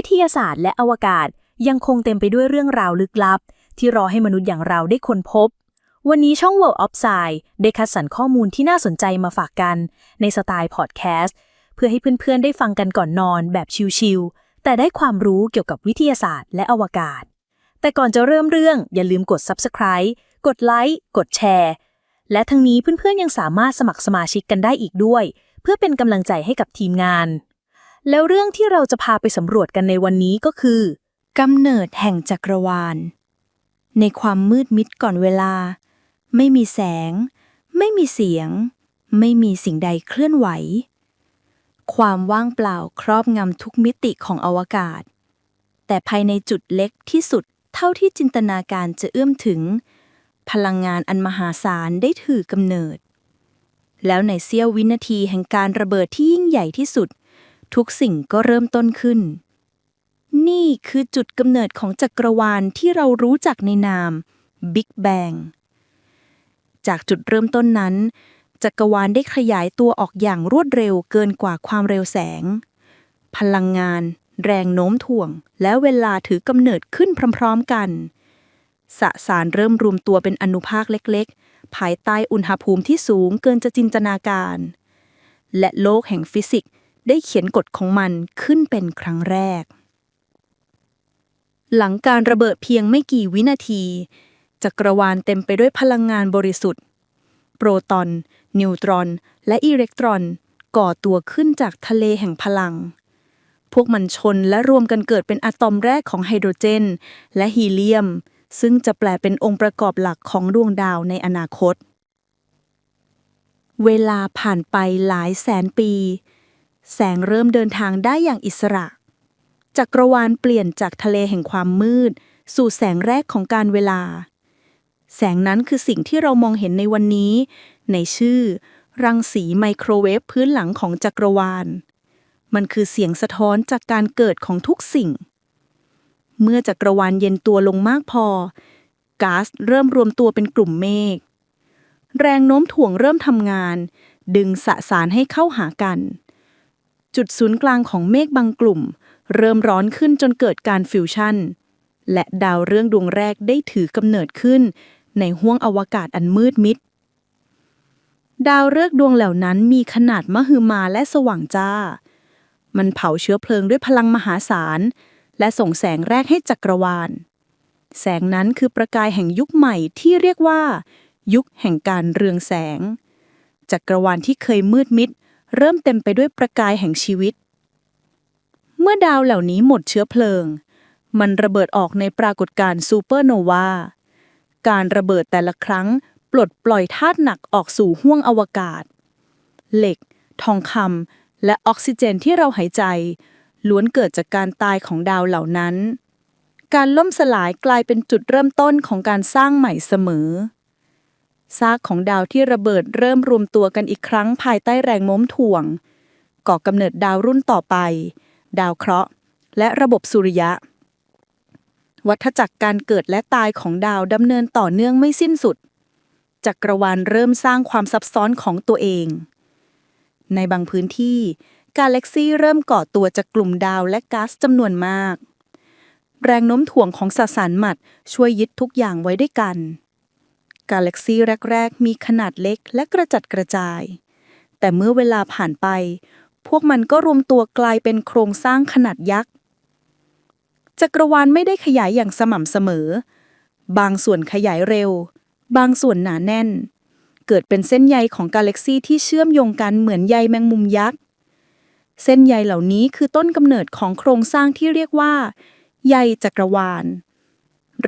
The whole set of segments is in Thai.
วิทยาศาสตร์และอวกาศยังคงเต็มไปด้วยเรื่องราวลึกลับ ที่รอให้มนุษย์อย่างเราได้ค้นพบ วันนี้ช่อง World of Sci ได้คัดสรรข้อมูลที่น่าสนใจมาฝากกัน ในสไตล์พอดแคสต์เพื่อให้เพื่อนๆ ได้ฟังกันก่อนนอนแบบชิลๆ แต่ได้ความรู้เกี่ยวกับวิทยาศาสตร์และอวกาศ แต่ก่อนจะเริ่มเรื่องอย่าลืมกด Subscribe กดไลค์กดแชร์และทั้งนี้เพื่อนๆยังสามารถสมัครสมาชิกกันได้อีกด้วย เพื่อเป็นกำลังใจให้กับทีมงาน แล้วเรื่องที่เราจะพาไปสำรวจกันในวันนี้ก็คือกำเนิดแห่งจักรวาล ในความมืดมิดก่อนเวลา ไม่มีแสง ไม่มีเสียง ไม่มีสิ่งใดเคลื่อนไหว ความว่างเปล่าครอบงำทุกมิติของอวกาศ แต่ภายในจุดเล็กที่สุดเท่าที่จินตนาการจะเอื้อมถึง พลังงานอันมหาศาลได้ถือกำเนิด แล้วในเสี้ยววินาทีแห่งการระเบิดที่ยิ่งใหญ่ที่สุด ทุกสิ่งก็เริ่มต้นขึ้น นี่คือจุดกำเนิดของจักรวาลที่เรารู้จักในนาม Big Bang จากจุดเริ่มต้นนั้น จักรวาลได้ขยายตัวออกอย่างรวดเร็วเกินกว่าความเร็วแสง พลังงาน แรงโน้มถ่วง และเวลาถือกำเนิดขึ้นพร้อมๆกัน สสารเริ่มรวมตัวเป็นอนุภาคเล็กๆ ภายใต้อุณหภูมิที่สูงเกินจะจินตนาการ และโลกแห่งฟิสิกส์ ได้เขียนกฎของมันขึ้นเป็นครั้งแรก หลังการระเบิดเพียงไม่กี่วินาที จักรวาลเต็มไปด้วยพลังงานบริสุทธิ์ โปรตอน นิวตรอน และอิเล็กตรอน ก่อตัวขึ้นจากทะเลแห่งพลัง พวกมันชนและรวมกันเกิดเป็นอะตอมแรกของไฮโดรเจน และฮีเลียม ซึ่งจะแปลเป็นองค์ประกอบหลักของดวงดาวในอนาคตเวลาผ่านไปหลายแสนปี แสงเริ่มเดินทางได้อย่างอิสระ จักรวาลเปลี่ยนจากทะเลแห่งความมืด สู่แสงแรกของการเวลา แสงนั้นคือสิ่งที่เรามองเห็นในวันนี้ ในชื่อ รังสีไมโครเวฟพื้นหลังของจักรวาล มันคือเสียงสะท้อนจากการเกิดของทุกสิ่ง เมื่อจักรวาลเย็นตัวลงมากพอก๊าซเริ่มรวมตัวเป็นกลุ่มเมฆแรงโน้มถ่วงเริ่มทำงาน ดึงสสารให้เข้าหากัน จุดศูนย์กลางของเมฆบางกลุ่ม เริ่มร้อนขึ้นจนเกิดการฟิวชั่น และดาวเรื่องดวงแรกได้ถือกำเนิดขึ้น ในห้วงอวกาศอันมืดมิด ดาวฤกษ์ดวงเหล่านั้นมีขนาดมหึมาและสว่างจ้า มันเผาเชื้อเพลิงด้วยพลังมหาศาล และส่งแสงแรกให้จักรวาล แสงนั้นคือประกายแห่งยุคใหม่ที่เรียกว่า ยุคแห่งการเรืองแสง จักรวาลที่เคยมืดมิด เริ่มเต็มไปด้วยประกายแห่งชีวิต เมื่อดาวเหล่านี้หมดเชื้อเพลิง มันระเบิดออกในปรากฏการณ์ซูเปอร์โนวา การระเบิดแต่ละครั้ง ปลดปล่อยธาตุหนักออกสู่ห้วงอวกาศ เหล็ก ทองคำและออกซิเจนที่เราหายใจ ล้วนเกิดจากการตายของดาวเหล่านั้น การล่มสลายกลายเป็นจุดเริ่มต้นของการสร้างใหม่เสมอ ซากของดาวที่ระเบิดเริ่มรวมตัวกันอีกครั้งภายใต้แรงโน้มถ่วง ก่อกำเนิดดาวรุ่นต่อไป ดาวเคราะห์ และระบบสุริยะ วัฏจักรการเกิดและตายของดาวดำเนินต่อเนื่องไม่สิ้นสุด จักรวาลเริ่มสร้างความซับซ้อนของตัวเอง ในบางพื้นที่ กาแล็กซีเริ่มก่อตัวจากกลุ่มดาวและก๊าซจำนวนมาก แรงโน้มถ่วงของสสารหมัดช่วยยึดทุกอย่างไว้ด้วยกัน กาแล็กซีแรก ๆ มีขนาดเล็กและกระจัดกระจาย แต่เมื่อเวลาผ่านไป พวกมันก็รวมตัวกลายเป็นโครงสร้างขนาดยักษ์จักรวาลไม่ได้ขยายอย่างสม่ำเสมอ บางส่วนขยายเร็ว บางส่วนหนาแน่น เกิดเป็นเส้นใยของกาแล็กซีที่เชื่อมโยงกันเหมือนใยแมงมุมยักษ์ เส้นใยเหล่านี้คือต้นกำเนิดของโครงสร้างที่เรียกว่า ใยจักรวาล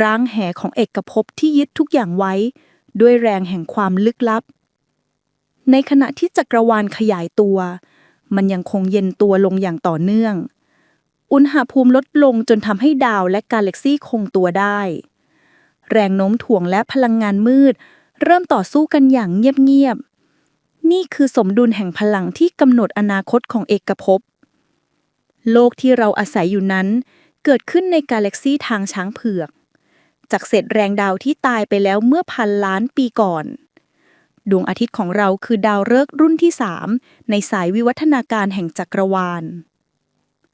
ร้างแหของเอกภพที่ยึดทุกอย่างไว้ ด้วยแรงแห่งความลึกลับ ในขณะที่จักรวาลขยายตัว มันยังคงเย็นตัวลงอย่างต่อเนื่อง อุณหภูมิลดลงจนทำให้ดาวและกาแล็กซี่คงตัวได้ แรงโน้มถ่วงและพลังงานมืด เริ่มต่อสู้กันอย่างเงียบๆ นี่คือสมดุลแห่งพลังที่กำหนดอนาคตของเอกภพ โลกที่เราอาศัยอยู่นั้น เกิดขึ้นในกาแล็กซี่ทางช้างเผือก จากเศษแรงดาวที่ตายไปแล้วเมื่อพันล้านปีก่อน ดวงอาทิตย์ของเราคือดาวฤกษ์รุ่นที่3ในสายวิวัฒนาการแห่งจักรวาล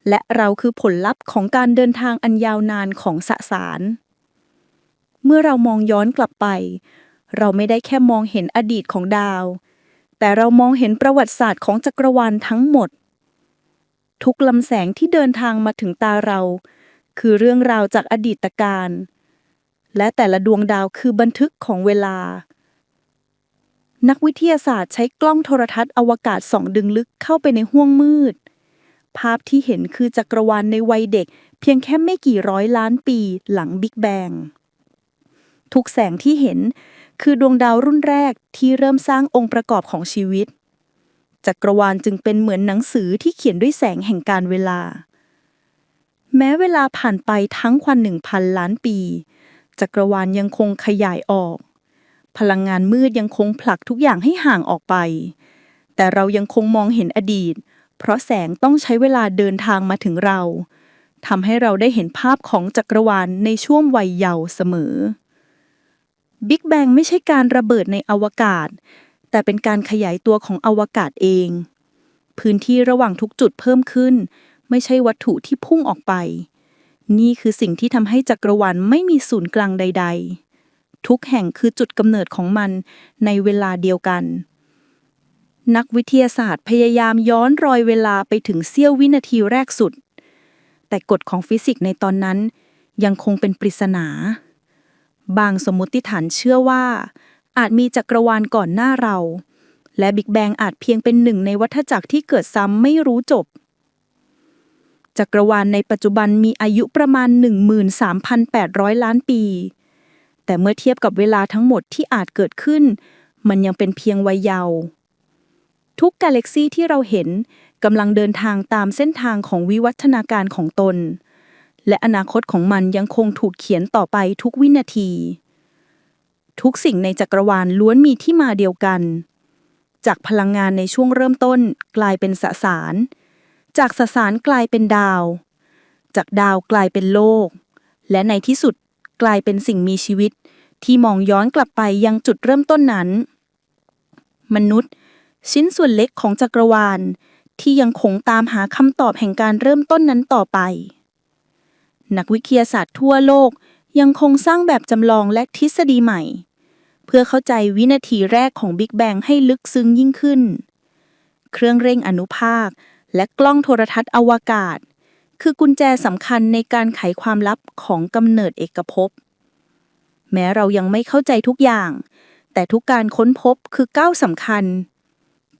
และเราคือผลลัพธ์ของการเดินทางอันยาวนานของสสาร เมื่อเรามองย้อนกลับไป เราไม่ได้แค่มองเห็นอดีตของดาว แต่เรามองเห็นประวัติศาสตร์ของจักรวาลทั้งหมด ทุกลำแสงที่เดินทางมาถึงตาเราคือเรื่องราวจากอดีตการ และแต่ละดวงดาวคือบันทึกของเวลา นักวิทยาศาสตร์ใช้กล้องโทรทัศน์อวกาศส่องดึงลึกเข้าไปในห้วงมืด ภาพที่เห็นคือจักรวาลในวัยเด็ก เพียงแค่ไม่กี่ร้อยล้านปีหลังบิ๊กแบงทุกแสงที่เห็นคือดวงดาวรุ่นแรกที่เริ่มสร้างองค์ประกอบของชีวิต จักรวาลจึงเป็นเหมือนหนังสือที่เขียนด้วยแสงแห่งการเวลา แม้เวลาผ่านไปทั้งควันหนึ่งพันล้านปี จักรวาลยังคงขยายออก พลังงานมืดยังคงผลักทุกอย่างให้ห่างออกไป แต่เรายังคงมองเห็นอดีต เพราะแสงต้องใช้เวลาเดินทางมาถึงเราทำให้เราได้เห็นภาพของจักรวาลในช่วงวัยเยาว์เสมอบิ๊กแบงไม่ใช่การระเบิดในอวกาศ แต่เป็นการขยายตัวของอวกาศเอง พื้นที่ระหว่างทุกจุดเพิ่มขึ้น ไม่ใช่วัตถุที่พุ่งออกไป นี่คือสิ่งที่ทำให้จักรวาลไม่มีศูนย์กลางใด ๆ ทุกแห่งคือจุดกำเนิดของมันในเวลาเดียวกัน นักวิทยาศาสตร์พยายามย้อนรอยเวลาไปถึงเสี้ยววินาทีแรกสุด แต่กฎของฟิสิกส์ในตอนนั้นยังคงเป็นปริศนา บางสมมติฐานเชื่อว่า อาจมีจักรวาลก่อนหน้าเรา และบิ๊กแบงอาจเพียงเป็นหนึ่งในวัฏจักรที่เกิดซ้ำไม่รู้จบ จักรวาลในปัจจุบันมีอายุประมาณ 13,800 ล้านปี แต่เมื่อเทียบกับเวลาทั้งหมดที่อาจเกิดขึ้น มันยังเป็นเพียงวัยเยาว์ทุกกาแล็กซีที่เราเห็นกำลังเดินทางตามเส้นทางของวิวัฒนาการของตน และอนาคตของมันยังคงถูกเขียนต่อไปทุกวินาที ทุกสิ่งในจักรวาลล้วนมีที่มาเดียวกัน จากพลังงานในช่วงเริ่มต้นกลายเป็นสสาร จากสสารกลายเป็นดาว จากดาวกลายเป็นโลก และในที่สุดกลายเป็นสิ่งมีชีวิต ที่มองย้อนกลับไปยังจุดเริ่มต้นนั้น มนุษย์ ชิ้นส่วนเล็กของจักรวาล ที่ยังคงตามหาคำตอบแห่งการเริ่มต้นนั้นต่อไป นักวิทยาศาสตร์ทั่วโลกยังคงสร้างแบบจำลองและทฤษฎีใหม่ เพื่อเข้าใจวินาทีแรกของบิ๊กแบงให้ลึกซึ้งยิ่งขึ้น เครื่องเร่งอนุภาค และกล้องโทรทัศน์อวกาศ คือกุญแจสำคัญในการไขความลับของกำเนิดเอกภพ แม้เรายังไม่เข้าใจทุกอย่าง แต่ทุกการค้นพบคือก้าวสำคัญ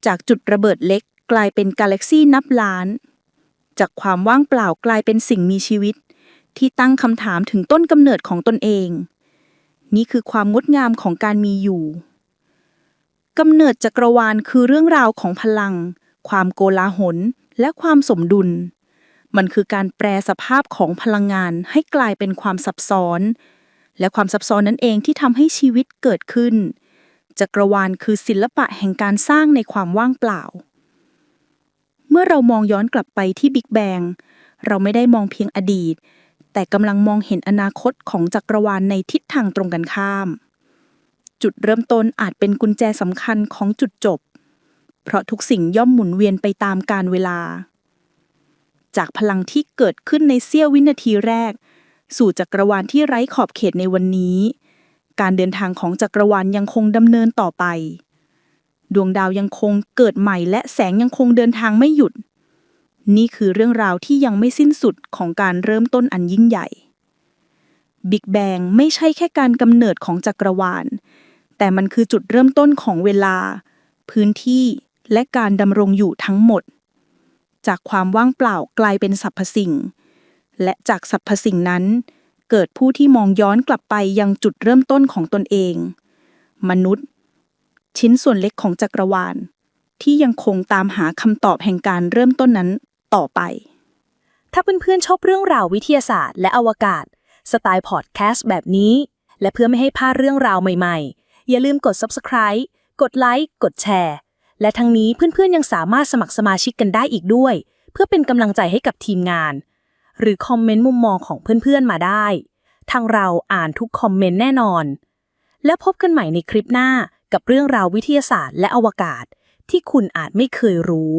จากจุดระเบิดเล็กกลายเป็นกาแล็กซีนับล้าน จากความว่างเปล่ากลายเป็นสิ่งมีชีวิต ที่ตั้งคำถามถึงต้นกำเนิดของตนเอง นี่คือความงดงามของการมีอยู่กำเนิดจักรวาลคือเรื่องราวของพลัง ความโกลาหล และความสมดุล มันคือการแปลสภาพของพลังงานให้กลายเป็นความซับซ้อน และความซับซ้อนนั้นเองที่ทำให้ชีวิตเกิดขึ้น จักรวาลคือศิลปะแห่งการสร้างในความว่างเปล่า เมื่อเรามองย้อนกลับไปที่บิ๊กแบงเราไม่ได้มองเพียงอดีต แต่กำลังมองเห็นอนาคตของจักรวาลในทิศทางตรงกันข้าม จุดเริ่มต้นอาจเป็นกุญแจสำคัญของจุดจบ เพราะทุกสิ่งย่อมหมุนเวียนไปตามกาลเวลา จากพลังที่เกิดขึ้นในเสี้ยววินาทีแรก สู่จักรวาลที่ไร้ขอบเขตในวันนี้ การเดินทางของจักรวาลยังคงดำเนินต่อไป ดวงดาวยังคงเกิดใหม่ และแสงยังคงเดินทางไม่หยุด นี่คือเรื่องราวที่ยังไม่สิ้นสุดของการเริ่มต้นอันยิ่งใหญ่บิ๊กแบงไม่ใช่แค่การกำเนิดของจักรวาล แต่มันคือจุดเริ่มต้นของเวลา พื้นที่ และการดำรงอยู่ทั้งหมด จากความว่างเปล่ากลายเป็นสรรพสิ่ง และจากสรรพสิ่งนั้น เกิดผู้ที่มองย้อนกลับไปยังจุดเริ่มต้นของตนเอง มนุษย์ ชิ้นส่วนเล็กของจักรวาล ที่ยังคงตามหาคำตอบแห่งการเริ่มต้นนั้นต่อไป ถ้าเพื่อนๆชอบเรื่องราววิทยาศาสตร์และอวกาศ สไตล์พอดแคสต์แบบนี้ และเพื่อไม่ให้พลาดเรื่องราวใหม่ๆ อย่าลืมกด subscribe กดไลค์ กดแชร์ และทั้งนี้เพื่อนๆยังสามารถสมัครสมาชิกกันได้อีกด้วย เพื่อเป็นกำลังใจให้กับทีมงาน หรือคอมเมนต์มุมมองของเพื่อนๆมาได้ ทางเราอ่านทุกคอมเมนต์แน่นอน และพบกันใหม่ในคลิปหน้ากับเรื่องราววิทยาศาสตร์และอวกาศ ที่คุณอาจไม่เคยรู้